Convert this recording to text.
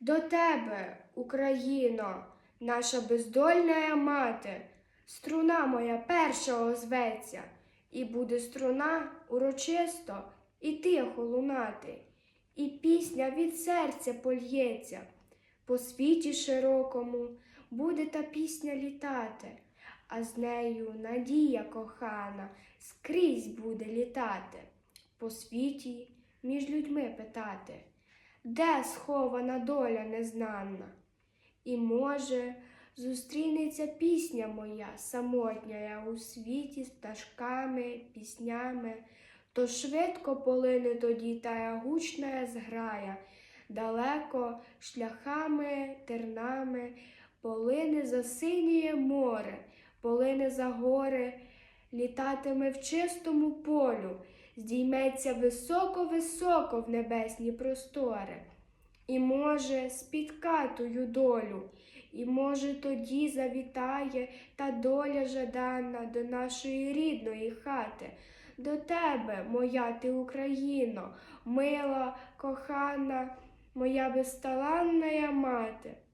До тебе, Україно, наша бездольна мати, струна моя перша озветься, і буде струна урочисто і тихо лунати, і пісня від серця польється. По світі широкому буде та пісня літати, а з нею надія кохана скрізь буде літати, по світі між людьми питати, де схована доля незнана? І може зустрінеться пісня моя самотня я у світі з пташками, піснями, то швидко полине тоді тая гучна зграя, далеко шляхами, тернами, полине за синє море, полине за гори, літатиме в чистому полю, здійметься високо-високо в небесні простори. І може спітка тую долю, і може тоді завітає та доля жадана до нашої рідної хати, до тебе, моя ти Україно, мила, кохана, моя безталанна мати.